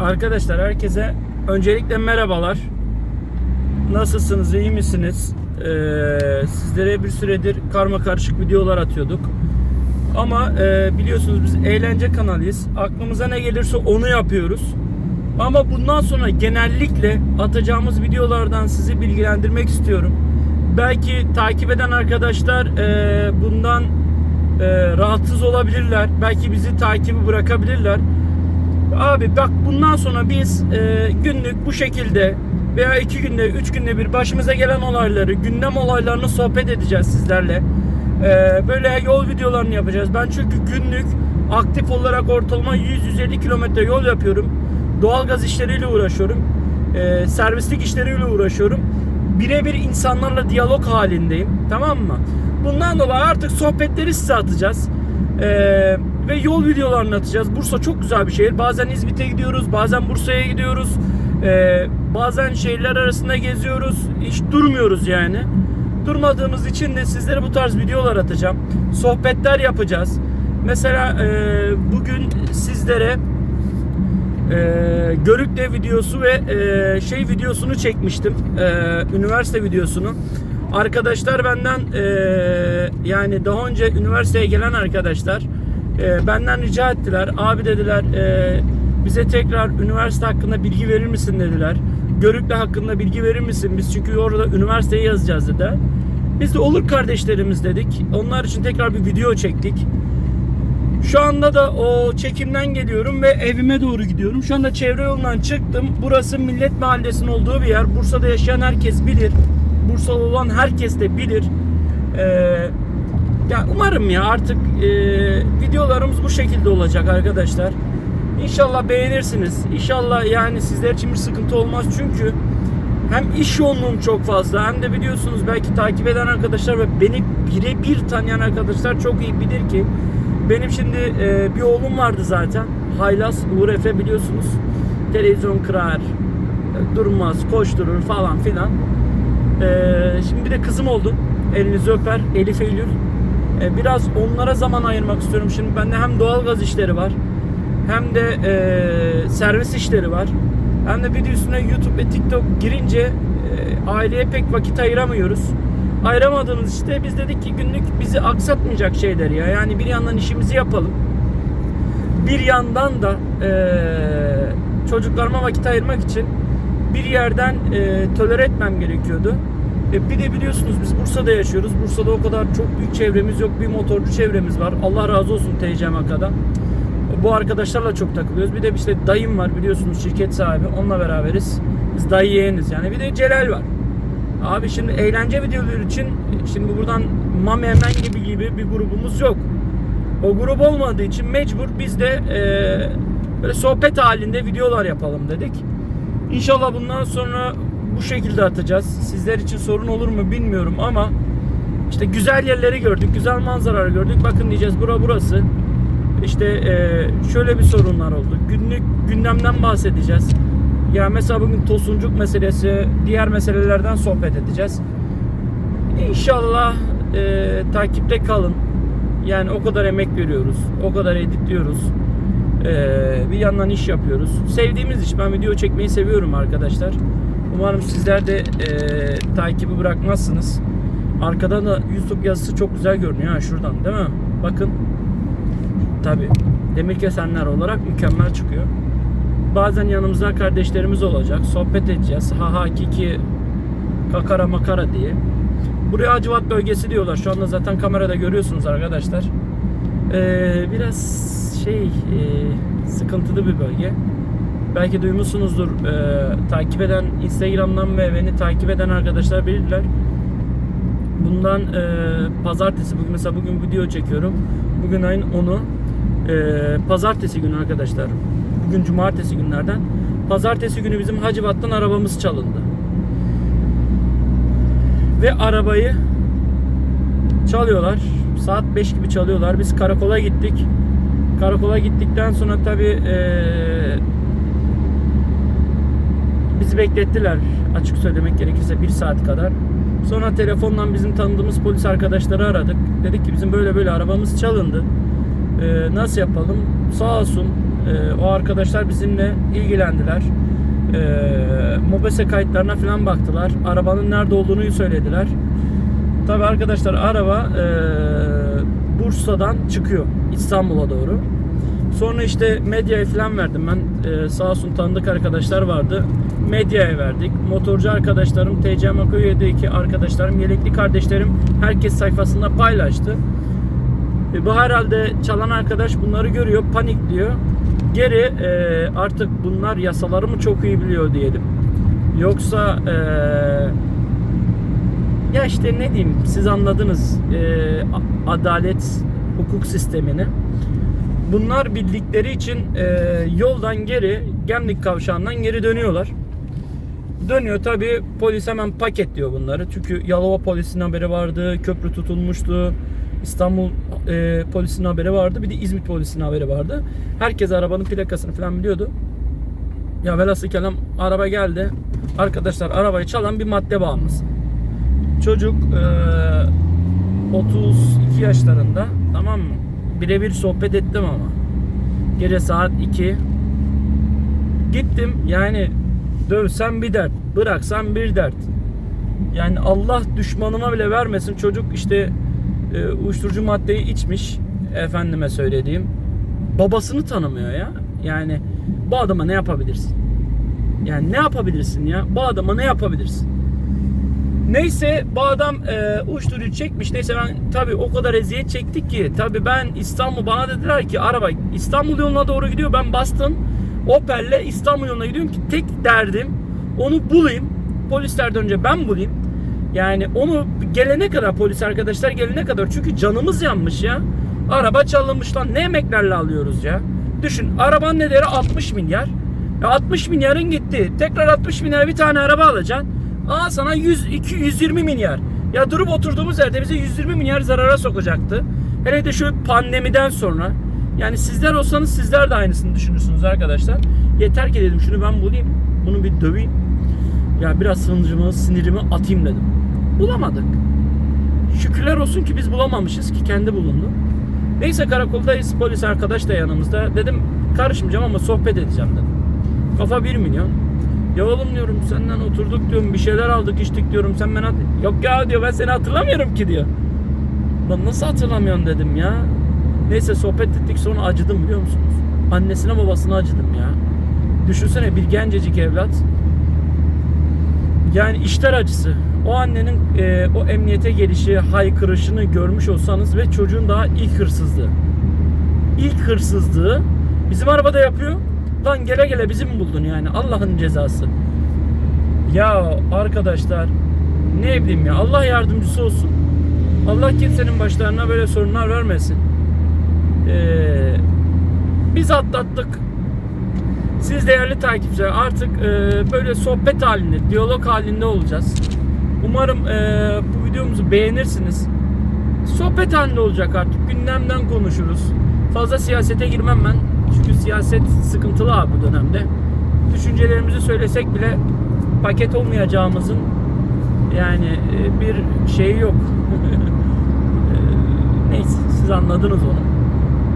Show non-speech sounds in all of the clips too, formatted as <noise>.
Arkadaşlar herkese öncelikle merhabalar. Nasılsınız, iyi misiniz? Ee, sizlere bir süredir karma karışık videolar atıyorduk. Ama e, biliyorsunuz biz eğlence kanalıyız. Aklımıza ne gelirse onu yapıyoruz. Ama bundan sonra genellikle atacağımız videolardan sizi bilgilendirmek istiyorum. Belki takip eden arkadaşlar e, bundan e, rahatsız olabilirler. Belki bizi takibi bırakabilirler. Abi bak bundan sonra biz e, günlük bu şekilde veya iki günde, üç günde bir başımıza gelen olayları, gündem olaylarını sohbet edeceğiz sizlerle. E, böyle yol videolarını yapacağız. Ben çünkü günlük aktif olarak ortalama 100-150 kilometre yol yapıyorum. Doğalgaz işleriyle uğraşıyorum. E, servislik işleriyle uğraşıyorum. Birebir insanlarla diyalog halindeyim. Tamam mı? Bundan dolayı artık sohbetleri size atacağız. Ee, ve yol videolarını atacağız. Bursa çok güzel bir şehir. Bazen İzmit'e gidiyoruz, bazen Bursa'ya gidiyoruz. Ee, bazen şehirler arasında geziyoruz. Hiç durmuyoruz yani. Durmadığımız için de sizlere bu tarz videolar atacağım. Sohbetler yapacağız. Mesela e, bugün sizlere e, Görükle videosu ve e, şey videosunu çekmiştim. E, üniversite videosunu. Arkadaşlar benden e, yani daha önce üniversiteye gelen arkadaşlar e, benden rica ettiler. Abi dediler e, bize tekrar üniversite hakkında bilgi verir misin dediler. Görükle hakkında bilgi verir misin? Biz çünkü orada üniversiteyi yazacağız dediler. Biz de olur kardeşlerimiz dedik. Onlar için tekrar bir video çektik. Şu anda da o çekimden geliyorum ve evime doğru gidiyorum. Şu anda çevre yolundan çıktım. Burası Millet Mahallesi'nin olduğu bir yer. Bursa'da yaşayan herkes bilir. Bursalı olan herkes de bilir. Ee, ya umarım ya artık e, videolarımız bu şekilde olacak arkadaşlar. İnşallah beğenirsiniz. İnşallah yani sizler için bir sıkıntı olmaz çünkü hem iş yoğunluğum çok fazla hem de biliyorsunuz belki takip eden arkadaşlar ve beni birebir tanıyan arkadaşlar çok iyi bilir ki benim şimdi e, bir oğlum vardı zaten. Haylaz Uğur Efe biliyorsunuz. Televizyon kırar, durmaz, koşturur falan filan. E, şimdi bir de kızım oldu. Elinizi öper. Elif Eylül. E, biraz onlara zaman ayırmak istiyorum. Şimdi bende hem doğalgaz işleri var. Hem de e, servis işleri var. Hem de bir de üstüne YouTube ve TikTok girince e, aileye pek vakit ayıramıyoruz. Ayıramadığımız işte biz dedik ki günlük bizi aksatmayacak şeyler ya. Yani bir yandan işimizi yapalım. Bir yandan da e, çocuklarıma vakit ayırmak için bir yerden e, tolere etmem gerekiyordu. E, bir de biliyorsunuz biz Bursa'da yaşıyoruz. Bursa'da o kadar çok büyük çevremiz yok. Bir motorcu çevremiz var. Allah razı olsun TCM Aka'dan. Bu arkadaşlarla çok takılıyoruz. Bir de işte dayım var biliyorsunuz şirket sahibi. Onunla beraberiz. Biz dayı yeğeniz yani. Bir de Celal var. Abi şimdi eğlence videoları için şimdi buradan Mami Emen gibi gibi bir grubumuz yok. O grup olmadığı için mecbur biz de e, böyle sohbet halinde videolar yapalım dedik. İnşallah bundan sonra bu şekilde atacağız. Sizler için sorun olur mu bilmiyorum ama işte güzel yerleri gördük, güzel manzaraları gördük. Bakın diyeceğiz bura burası. İşte e, şöyle bir sorunlar oldu. Günlük gündemden bahsedeceğiz. Ya mesela bugün tosuncuk meselesi, diğer meselelerden sohbet edeceğiz. İnşallah e, takipte kalın. Yani o kadar emek veriyoruz, o kadar editliyoruz. E, bir yandan iş yapıyoruz. Sevdiğimiz iş. Ben video çekmeyi seviyorum arkadaşlar. Umarım sizler de e, takibi bırakmazsınız. Arkadan da YouTube yazısı çok güzel görünüyor ha şuradan değil mi? Bakın. Tabi demir kesenler olarak mükemmel çıkıyor. Bazen yanımızda kardeşlerimiz olacak. Sohbet edeceğiz. Ha ha kiki kakara makara diye. Buraya Acıvat bölgesi diyorlar. Şu anda zaten kamerada görüyorsunuz arkadaşlar. Ee, biraz şey e, sıkıntılı bir bölge. Belki duymuşsunuzdur. Ee, takip eden Instagram'dan ve beni takip eden arkadaşlar bilirler. Bundan e, pazartesi bugün mesela bugün video çekiyorum. Bugün ayın 10'u. E, pazartesi günü arkadaşlar. Bugün cumartesi günlerden. Pazartesi günü bizim Hacivat'tan arabamız çalındı. Ve arabayı çalıyorlar. Saat 5 gibi çalıyorlar. Biz karakola gittik. Karakola gittikten sonra tabi bizi beklettiler. Açık söylemek gerekirse bir saat kadar. Sonra telefondan bizim tanıdığımız polis arkadaşları aradık. Dedik ki bizim böyle böyle arabamız çalındı. Ee, nasıl yapalım? Sağ olsun Ee, o arkadaşlar bizimle ilgilendiler. Ee, Mobese kayıtlarına falan baktılar. Arabanın nerede olduğunu söylediler. Tabi arkadaşlar araba e, Bursa'dan çıkıyor İstanbul'a doğru. Sonra işte medyaya falan verdim ben. Ee, sağ olsun tanıdık arkadaşlar vardı. Medyaya verdik. Motorcu arkadaşlarım, TCM Aköy'deki arkadaşlarım, yelekli kardeşlerim herkes sayfasında paylaştı. E, bu herhalde çalan arkadaş bunları görüyor, panikliyor. Geri e, artık bunlar yasaları mı çok iyi biliyor diyelim. Yoksa e, ya işte ne diyeyim siz anladınız e, adalet hukuk sistemini. Bunlar bildikleri için e, yoldan geri Gemlik kavşağından geri dönüyorlar. Dönüyor tabi polis hemen paketliyor bunları. Çünkü Yalova polisinin haberi vardı, köprü tutulmuştu. İstanbul e, polisinin haberi vardı. Bir de İzmit polisinin haberi vardı. Herkes arabanın plakasını falan biliyordu. Ya velhasıl kelam araba geldi. Arkadaşlar arabayı çalan bir madde bağımlısı. Çocuk e, 32 yaşlarında tamam mı? Birebir sohbet ettim ama. Gece saat 2. Gittim yani dövsem bir dert, bıraksam bir dert. Yani Allah düşmanıma bile vermesin çocuk işte e, uyuşturucu maddeyi içmiş efendime söylediğim. Babasını tanımıyor ya. Yani bu adama ne yapabilirsin? Yani ne yapabilirsin ya? Bu adama ne yapabilirsin? Neyse bu adam e, uyuşturucu çekmiş. Neyse ben tabi o kadar eziyet çektik ki tabi ben İstanbul bana dediler ki araba İstanbul yoluna doğru gidiyor. Ben bastım Opel'le İstanbul yoluna gidiyorum ki tek derdim onu bulayım. Polislerden önce ben bulayım. Yani onu gelene kadar polis arkadaşlar gelene kadar çünkü canımız yanmış ya. Araba çalınmış lan ne emeklerle alıyoruz ya. Düşün arabanın değeri 60 milyar. Ya 60 milyarın gitti. Tekrar 60 milyara bir tane araba alacaksın. Aa sana 100 2 120 milyar. Ya durup oturduğumuz yerde bize 120 milyar zarara sokacaktı. Hele de şu pandemiden sonra. Yani sizler olsanız sizler de aynısını düşünürsünüz arkadaşlar. Yeter ki dedim şunu ben bulayım. Bunu bir döveyim. Ya biraz sınırımı, sinirimi atayım dedim. Bulamadık. Şükürler olsun ki biz bulamamışız ki kendi bulundu. Neyse karakoldayız. Polis arkadaş da yanımızda. Dedim karışmayacağım ama sohbet edeceğim dedim. Kafa 1 milyon. Ya oğlum diyorum senden oturduk diyorum bir şeyler aldık içtik diyorum sen beni hat- Yok ya diyor ben seni hatırlamıyorum ki diyor. Lan nasıl hatırlamıyorsun dedim ya. Neyse sohbet ettik sonra acıdım biliyor musunuz? Annesine babasına acıdım ya. Düşünsene bir gencecik evlat. Yani işler acısı. O annenin e, o emniyete gelişi, haykırışını görmüş olsanız ve çocuğun daha ilk hırsızlığı. İlk hırsızlığı bizim arabada yapıyor. Lan gele gele bizi mi buldun yani? Allah'ın cezası. Ya arkadaşlar ne bileyim ya Allah yardımcısı olsun. Allah kimsenin başlarına böyle sorunlar vermesin. Ee, biz atlattık. Siz değerli takipçiler artık e, böyle sohbet halinde, diyalog halinde olacağız. Umarım e, bu videomuzu beğenirsiniz. Sohbet halinde olacak artık. Gündemden konuşuruz. Fazla siyasete girmem ben. Çünkü siyaset sıkıntılı abi bu dönemde. Düşüncelerimizi söylesek bile paket olmayacağımızın yani e, bir şeyi yok. <laughs> E, Neyse siz anladınız onu.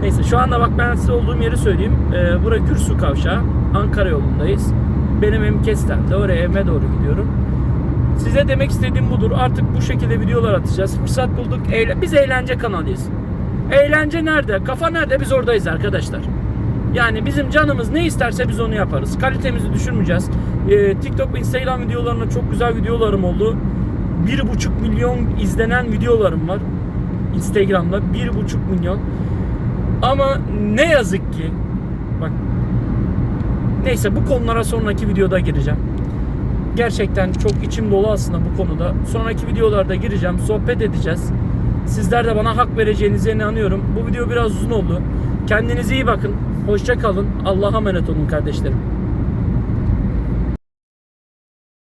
Neyse şu anda bak ben size olduğum yeri söyleyeyim. Ee, bura Gürsu Kavşağı. Ankara yolundayız. Benim evim Kestel'de. Oraya evime doğru gidiyorum. Size demek istediğim budur. Artık bu şekilde videolar atacağız. Fırsat bulduk. Eğle- Biz eğlence kanalıyız. Eğlence nerede? Kafa nerede? Biz oradayız arkadaşlar. Yani bizim canımız ne isterse biz onu yaparız. Kalitemizi düşürmeyeceğiz. Ee, TikTok ve Instagram videolarında çok güzel videolarım oldu. 1,5 milyon izlenen videolarım var. Instagram'da 1,5 milyon. Ama ne yazık ki bak neyse bu konulara sonraki videoda gireceğim. Gerçekten çok içim dolu aslında bu konuda. Sonraki videolarda gireceğim, sohbet edeceğiz. Sizler de bana hak vereceğinize inanıyorum. Bu video biraz uzun oldu. Kendinize iyi bakın. Hoşça kalın. Allah'a emanet olun kardeşlerim.